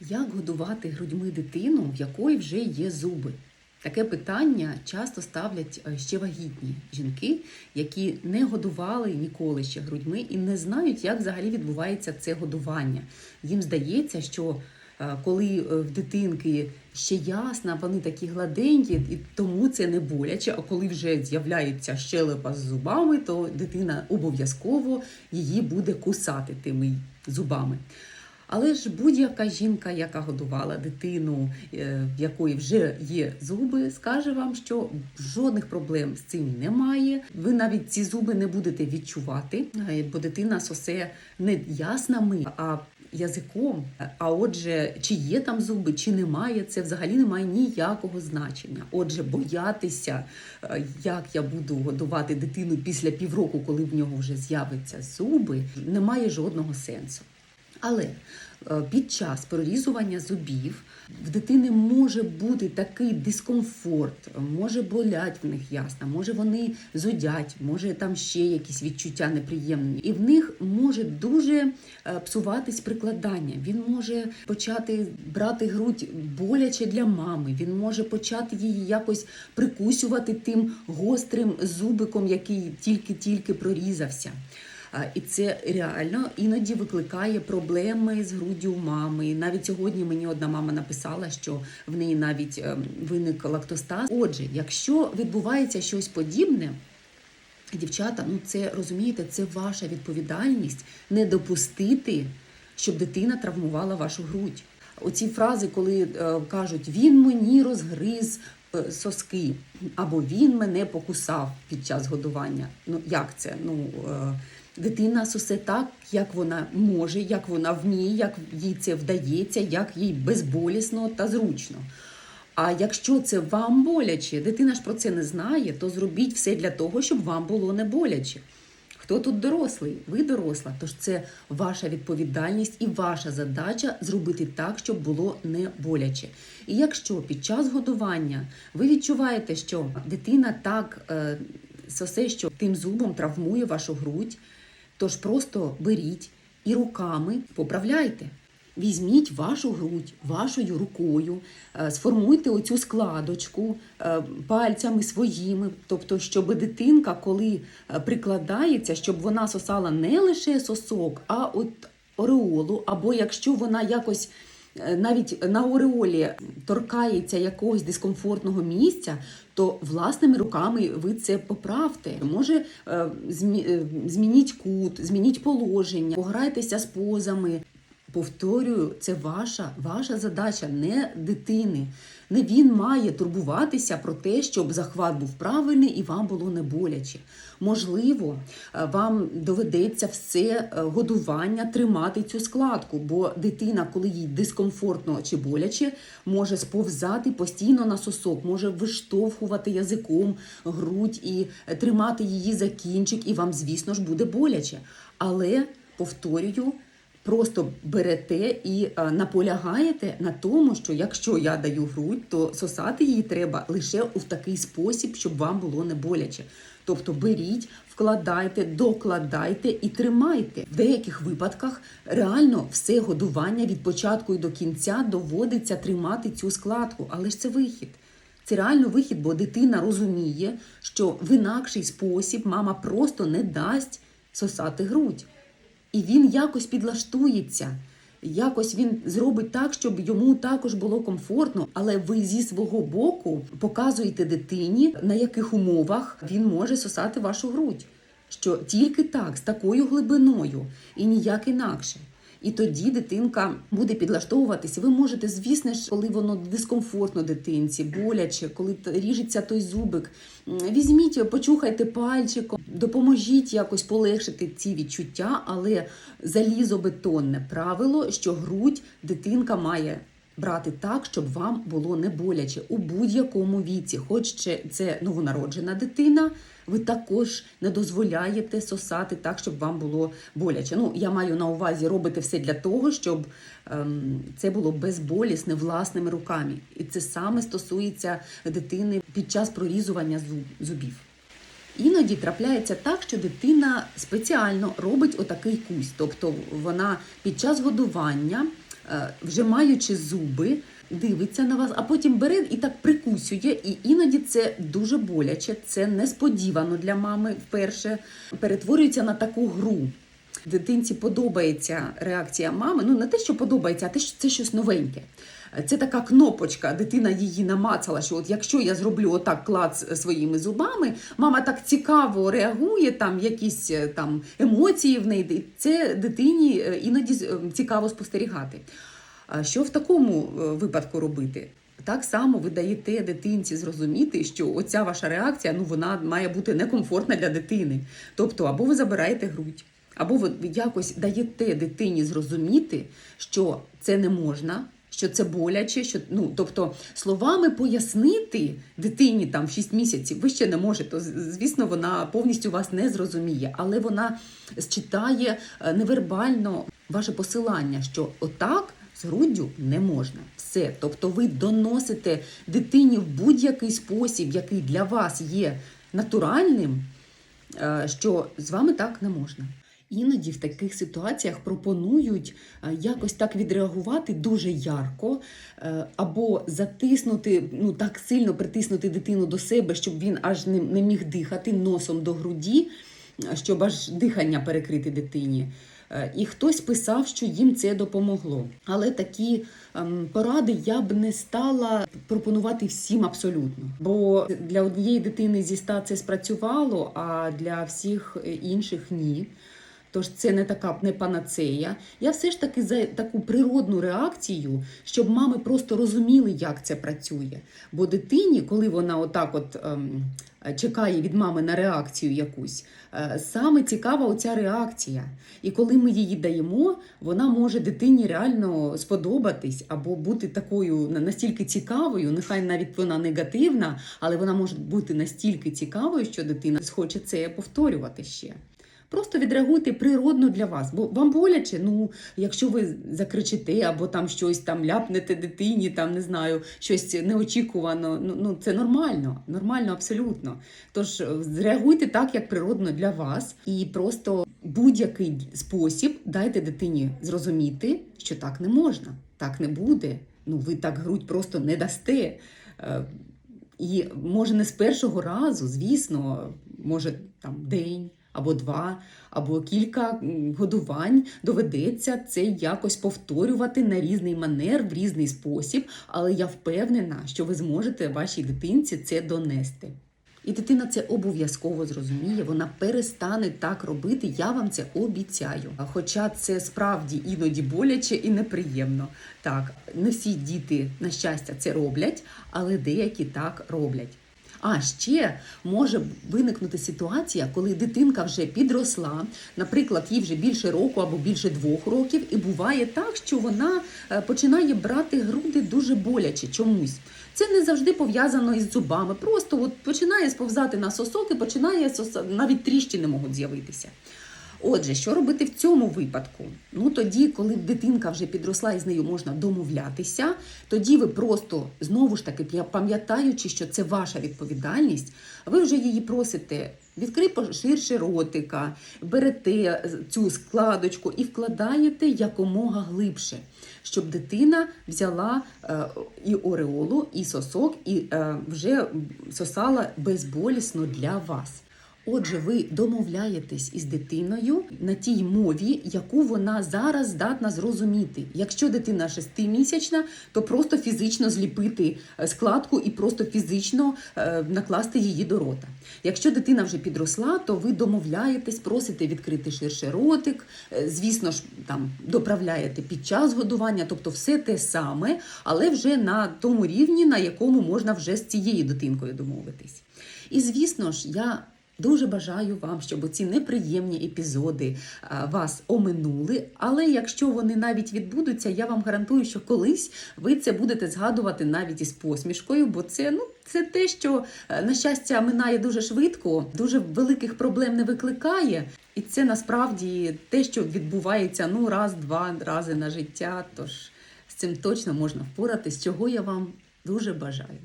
Як годувати грудьми дитину, в якої вже є зуби? Таке питання часто ставлять е, ще вагітні жінки, які не годували ніколи ще грудьми і не знають, як взагалі відбувається це годування. Їм здається, що е, коли е, в дитинки ще ясна, вони такі гладенькі, і тому це не боляче. А коли вже з'являється щелепа з зубами, то дитина обов'язково її буде кусати тими зубами. Але ж будь-яка жінка, яка годувала дитину, е, в якої вже є зуби, скаже вам, що жодних проблем з цим немає. Ви навіть ці зуби не будете відчувати, е, бо дитина сосе не яснами, а язиком. А отже, чи є там зуби, чи немає, це взагалі не має ніякого значення. Отже, боятися, е, як я буду годувати дитину після півроку, коли в нього вже з'являться зуби, немає жодного сенсу. Але е, під час прорізування зубів в дитини може бути такий дискомфорт, може болять в них ясно, може вони зудять, може там ще якісь відчуття неприємні, і в них може дуже е, псуватись прикладання. Він може почати брати грудь боляче для мами. Він може почати її якось прикусювати тим гострим зубиком, який тільки-тільки прорізався. І це реально іноді викликає проблеми з груддю мами. Навіть сьогодні мені одна мама написала, що в неї навіть ем, виник лактостаз. Отже, якщо відбувається щось подібне, дівчата, ну це розумієте, це ваша відповідальність не допустити, щоб дитина травмувала вашу грудь. Оці фрази, коли е, кажуть він мені розгриз е, соски, або він мене покусав під час годування. Ну як це? Ну е, дитина сосе так, як вона може, як вона вміє, як їй це вдається, як їй безболісно та зручно. А якщо це вам боляче, дитина ж про це не знає, то зробіть все для того, щоб вам було не боляче. Хто тут дорослий? Ви доросла. Тож це ваша відповідальність і ваша задача зробити так, щоб було не боляче. І якщо під час годування ви відчуваєте, що дитина так е, сосе, що тим зубом травмує вашу грудь, тож просто беріть і руками поправляйте. Візьміть вашу грудь вашою рукою, е, сформуйте оцю складочку е, пальцями своїми, тобто, щоб дитинка, коли е, прикладається, щоб вона сосала не лише сосок, а от ореолу, або якщо вона якось навіть на ореолі торкається якогось дискомфортного місця, то власними руками ви це поправте. Може, е, е, змініть кут, змініть положення, пограйтеся з позами. Повторюю, це ваша, ваша задача, не дитини. Не він має турбуватися про те, щоб захват був правильний і вам було не боляче. Можливо, е, вам доведеться все е, годування тримати цю складку, бо дитина, коли їй дискомфортно чи боляче, може сповзати постійно на сосок, може виштовхувати язиком грудь і е, тримати її за кінчик, і вам, звісно ж, буде боляче. Але повторюю. Просто берете і а, наполягаєте на тому, що якщо я даю грудь, то сосати її треба лише у такий спосіб, щоб вам було не боляче. Тобто беріть, вкладайте, докладайте і тримайте. В деяких випадках реально все годування від початку і до кінця доводиться тримати цю складку, але ж це вихід. Це реально вихід, бо дитина розуміє, що в інакший спосіб мама просто не дасть сосати грудь. І він якось підлаштується, якось він зробить так, щоб йому також було комфортно, але ви зі свого боку показуєте дитині, на яких умовах він може сосати вашу грудь. Що тільки так, з такою глибиною і ніяк інакше. І тоді дитинка буде підлаштовуватися. Ви можете, звісно ж, коли воно дискомфортно дитинці, боляче, коли ріжеться той зубик, візьміть, почухайте пальчиком, допоможіть якось полегшити ці відчуття, але залізобетонне правило, що грудь дитинка має. Брати так, щоб вам було не боляче у будь-якому віці, хоч це новонароджена дитина, ви також не дозволяєте сосати так, щоб вам було боляче. Ну, я маю на увазі робити все для того, щоб ем, це було безболісне власними руками. І це саме стосується дитини під час прорізування зуб- зубів. Іноді трапляється так, що дитина спеціально робить отакий кусь, тобто вона під час годування вже маючи зуби, дивиться на вас, а потім бере і так прикусює. І іноді це дуже боляче, це несподівано для мами вперше. Перетворюється на таку гру. Дитинці подобається реакція мами. Ну не те, що подобається, а те, що це щось новеньке. Це така кнопочка, дитина її намацала, що от якщо я зроблю отак клац своїми зубами, мама так цікаво реагує, там якісь е, там емоції в неї. Це дитині е, іноді е, цікаво спостерігати. Що в такому випадку робити? Так само ви даєте дитинці зрозуміти, що оця ваша реакція ну вона має бути некомфортна для дитини. Тобто, або ви забираєте грудь, або ви якось даєте дитині зрозуміти, що це не можна. Що це боляче, що ну тобто словами пояснити дитині там в 6 місяців ви ще не можете. Звісно, вона повністю вас не зрозуміє, але вона считає е, невербально ваше посилання, що отак з груддю не можна. Все. Тобто ви доносите дитині в будь-який спосіб, який для вас є натуральним, е, що з вами так не можна. Іноді в таких ситуаціях пропонують е, якось так відреагувати дуже ярко, е, або затиснути, ну так сильно притиснути дитину до себе, щоб він аж не, не міг дихати носом до груді, е, щоб аж дихання перекрити дитині. І хтось писав, що їм це допомогло. Але такі ем, поради я б не стала пропонувати всім абсолютно. Бо для однієї дитини зі ста це спрацювало, а для всіх інших ні. Тож це не така не панацея. Я все ж таки за таку природну реакцію, щоб мами просто розуміли, як це працює. Бо дитині, коли вона отак от ем, чекає від мами на реакцію якусь, е, саме цікава оця реакція. І коли ми її даємо, вона може дитині реально сподобатись або бути такою настільки цікавою, нехай навіть вона негативна, але вона може бути настільки цікавою, що дитина схоче це повторювати ще. Просто відреагуйте природно для вас, бо вам боляче, ну якщо ви закричите або там щось там ляпнете дитині, там не знаю, щось неочікувано. Ну, ну це нормально, нормально абсолютно. Тож е, зреагуйте так, як природно для вас, і просто будь-який спосіб дайте дитині зрозуміти, що так не можна, так не буде. Ну ви так грудь просто не дасте. Е, І може не з першого разу, звісно, може там день або два, або кілька годувань доведеться це якось повторювати на різний манер, в різний спосіб. Але я впевнена, що ви зможете вашій дитинці це донести. І дитина це обов'язково зрозуміє, вона перестане так робити, я вам це обіцяю. Хоча це справді іноді боляче і неприємно. Так, не всі діти, на щастя, це роблять, але деякі так роблять. А ще може виникнути ситуація, коли дитинка вже підросла, наприклад, їй вже більше року або більше двох років, і буває так, що вона е, починає брати груди дуже боляче чомусь. Це не завжди пов'язано із зубами. Просто от починає сповзати на сосок і починає сос, навіть тріщини можуть з'явитися. Отже, що робити в цьому випадку? Ну тоді, коли дитинка вже підросла і з нею можна домовлятися, тоді ви просто знову ж таки пам'ятаючи, що це ваша відповідальність, ви вже її просите. Відкрий поширше ротика, берете цю складочку і вкладаєте якомога глибше, щоб дитина взяла е, і ореолу, і сосок, і е, вже сосала безболісно для вас. Отже, ви домовляєтесь із дитиною на тій мові, яку вона зараз здатна зрозуміти. Якщо дитина шестимісячна, то просто фізично зліпити е, складку і просто фізично е, накласти її до рота. Якщо дитина вже підросла, то ви домовляєтесь, просите відкрити ширше ротик. е, Звісно ж, там доправляєте під час годування, тобто все те саме, але вже на тому рівні, на якому можна вже з цією дитинкою домовитись. І звісно ж, я Дуже бажаю вам, щоб ці неприємні епізоди вас оминули. Але якщо вони навіть відбудуться, я вам гарантую, що колись ви це будете згадувати навіть із посмішкою, бо це ну це те, що е, на щастя минає дуже швидко, дуже великих проблем не викликає. І це насправді те, що відбувається ну раз-два рази на життя. Тож з цим точно можна впоратись, чого я вам дуже бажаю.